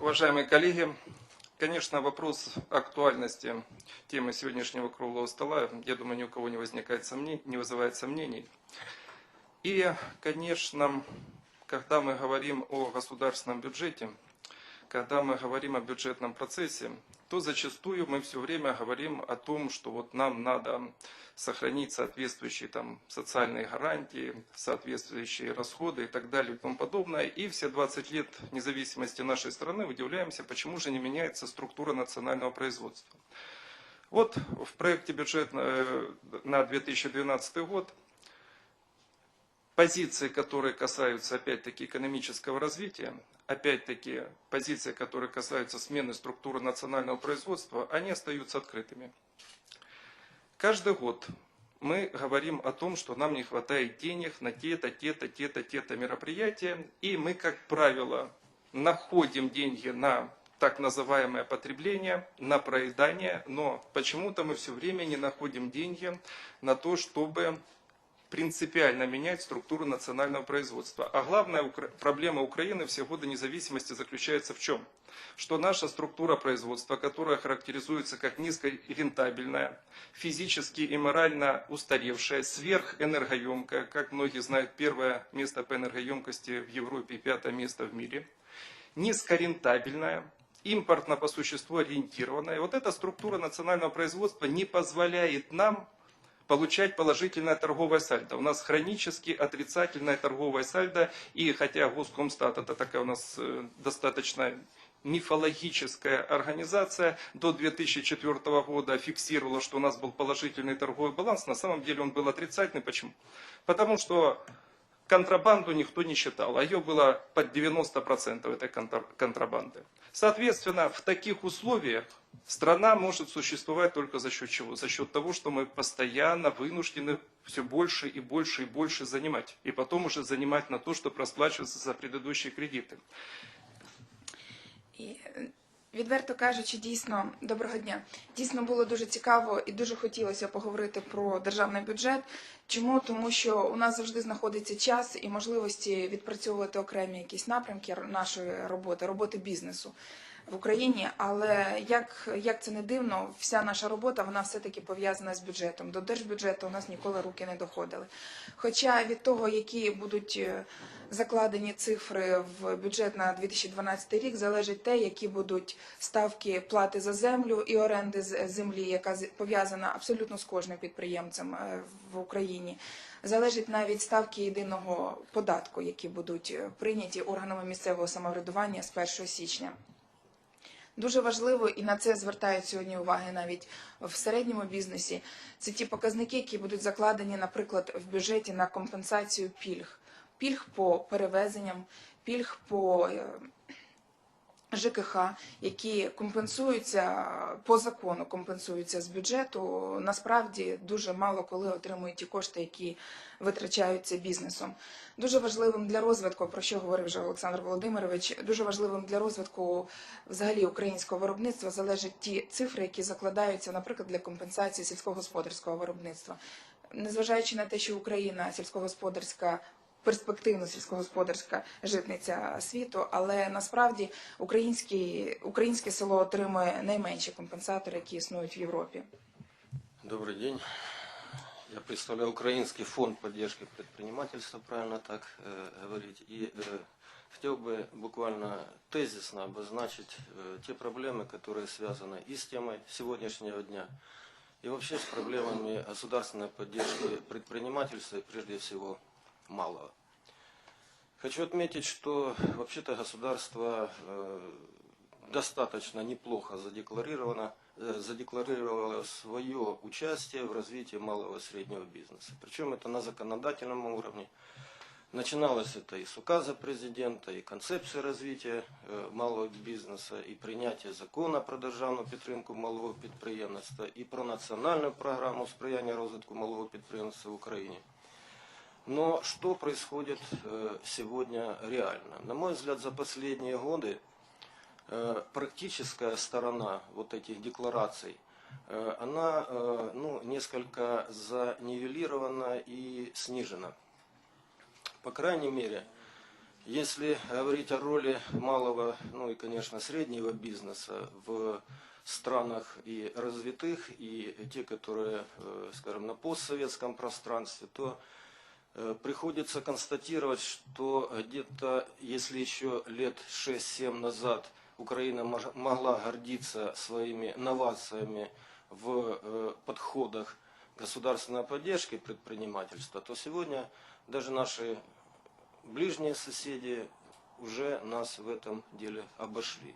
Уважаемые коллеги, конечно, вопрос актуальности темы сегодняшнего круглого стола, я думаю, ни у кого не возникает сомнений, не вызывает сомнений. И, конечно, когда мы говорим о государственном бюджете, когда мы говорим о бюджетном процессе, то зачастую мы все время говорим о том, что вот нам надо сохранить соответствующие там социальные гарантии, соответствующие расходы и так далее и тому подобное. И все 20 лет независимости нашей страны удивляемся, почему же не меняется структура национального производства. Вот в проекте бюджета э, на 2012 год позиции, которые касаются, опять-таки, экономического развития, опять-таки, позиции, которые касаются смены структуры национального производства, они остаются открытыми. Каждый год мы говорим о том, что нам не хватает денег на те-то, те-то, те-то, те-то мероприятия, и мы, как правило, находим деньги на так называемое потребление, на проедание, но почему-то мы все время не находим деньги на то, чтобы принципиально менять структуру национального производства. А главная проблема Украины все годы независимости заключается в чем? Что наша структура производства, которая характеризуется как низкорентабельная, физически и морально устаревшая, сверхэнергоемкая, как многие знают, первое место по энергоемкости в Европе и пятое место в мире, низкорентабельная, импортно по существу ориентированная. Вот эта структура национального производства не позволяет нам получать положительное торговое сальдо. У нас хронически отрицательное торговое сальдо, и хотя Госкомстат это такая у нас э, достаточно мифологическая организация до 2004 года фиксировала, что у нас был положительный торговый баланс, на самом деле он был отрицательный. Почему? Потому что контрабанду никто не считал, а ее было под 90% этой контрабанды. Соответственно, в таких условиях страна может существовать только за счет чего? За счет того, что мы постоянно вынуждены все больше и больше и больше занимать. И потом уже занимать на то, чтобы расплачиваться за предыдущие кредиты. Відверто кажучи, дійсно доброго дня. Дійсно було дуже цікаво і дуже хотілося поговорити про державний бюджет. Чому? Тому що у нас завжди знаходиться час і можливості відпрацьовувати окремі якісь напрямки нашої роботи, роботи бізнесу в Україні. Але як, як це не дивно, вся наша робота вона все-таки пов'язана з бюджетом. До держбюджету у нас ніколи руки не доходили. Хоча від того, які будуть закладені цифри в бюджет на 2012 рік, залежить те, які будуть ставки плати за землю і оренди з землі, яка пов'язана абсолютно з кожним підприємцем в Україні. Залежить навіть ставки єдиного податку, які будуть прийняті органами місцевого самоврядування з 1 січня. Дуже важливо, і на це звертають сьогодні уваги навіть в середньому бізнесі. Це ті показники, які будуть закладені, наприклад, в бюджеті на компенсацію пільг пільг по перевезенням, пільг по ЖКХ, які компенсуються по закону, компенсуються з бюджету. Насправді дуже мало коли отримують ті кошти, які витрачаються бізнесом. Дуже важливим для розвитку, про що говорив вже Олександр Володимирович, дуже важливим для розвитку взагалі українського виробництва залежать ті цифри, які закладаються, наприклад, для компенсації сільськогосподарського виробництва. Незважаючи на те, що Україна сільськогосподарська перспективна сільськогосподарська житниця світу, але насправді українське, українське село отримує найменші компенсатори, які існують в Європі. Добрый день. Я представляю Украинский фонд поддержки предпринимательства, правильно так э, говорить. И э, хотел бы буквально тезисно обозначить э, те проблемы, которые связаны и с темой сегодняшнего дня, и вообще с проблемами государственной поддержки предпринимательства, и прежде всего малого. Хочу отметить, что вообще-то государство э, достаточно неплохо задекларировано, э, задекларировало свое участие в развитии малого и среднего бизнеса. Причем это на законодательном уровне. Начиналось это и с указа президента, и концепции развития э, малого бизнеса, и принятия закона про державну підтримку малого підприємництва, і про національну програму сприяння розвитку малого підприємництва в Україні. Но что происходит э, сегодня реально? На мой взгляд, за последние годы э, практическая сторона вот этих деклараций, э, она ну, несколько занивелирована и снижена. По крайней мере, Если говорить о роли малого, ну и, конечно, среднего бизнеса в странах и развитых, и те, которые, скажем, на постсоветском пространстве, то приходится констатировать, что где-то, если еще лет 6-7 назад Украина могла гордиться своими новациями в э, подходах государственной поддержки предпринимательства, то сегодня даже наши ближние соседи уже нас в этом деле обошли.